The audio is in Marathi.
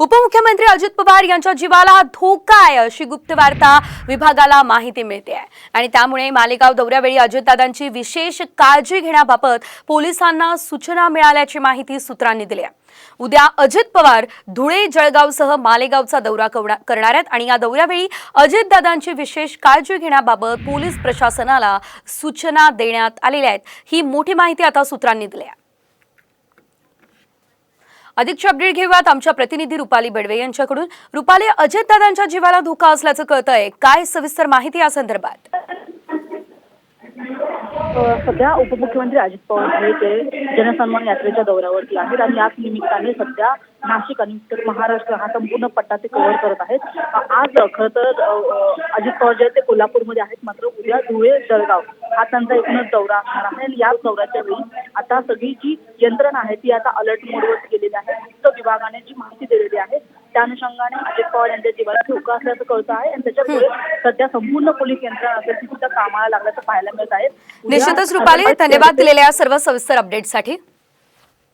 उपमुख्यमंत्री अजित पवार यांच्या जीवाला धोका आहे अशी गुप्त वार्ता विभागाला माहिती मिळते आहे. आणि त्यामुळे मालेगाव दौऱ्यावेळी अजितदादांची विशेष काळजी घेण्याबाबत पोलिसांना सूचना मिळाल्याची माहिती सूत्रांनी दिली आहे. उद्या अजित पवार धुळे जळगावसह मालेगावचा दौरा करणार आहेत आणि या दौऱ्यावेळी अजितदादांची विशेष काळजी घेण्याबाबत पोलीस प्रशासनाला सूचना देण्यात आलेल्या आहेत. ही मोठी माहिती आता सूत्रांनी दिली आहे. अधिकची अपडेट घेऊयात आमच्या प्रतिनिधी रुपाली बेडवे यांच्याकडून. रुपाली अजितदादांच्या जीवाला धोका असल्याचं कळत आहे काय सविस्तर माहिती या संदर्भात? सध्या उपमुख्यमंत्री अजित पवार हे ते जनसन्मान यात्रेच्या दौऱ्यावरती आहेत आणि याच निमित्ताने सध्या नाशिक आणि उत्तर महाराष्ट्र हा संपूर्ण पट्टा ते कव्हर करत आहेत. आज खरं तर अजित पवार जे आहेत ते कोल्हापूरमध्ये आहेत. मात्र उद्या धुळे जळगाव हा त्यांचा एकूणच दौरा असणार आहे. आणि याच दौऱ्याच्या वेळी आता सगळी जी यंत्रणा आहे ती आता अलर्ट मोडवरती गेलेली आहे. गुप्त विभागाने जी माहिती दिलेली आहे त्या अनुषंगाने अजित पवार यांच्या जीवाला धोका असल्याचं कळतं आहे. आणि त्याच्यामुळे सध्या संपूर्ण पोलीस यंत्रणा असेल ती सुद्धा कामाला लागल्याचं पाहायला मिळत आहे. निश्चितच रुपाली धन्यवाद दिलेल्या या सर्व सविस्तर अपडेटसाठी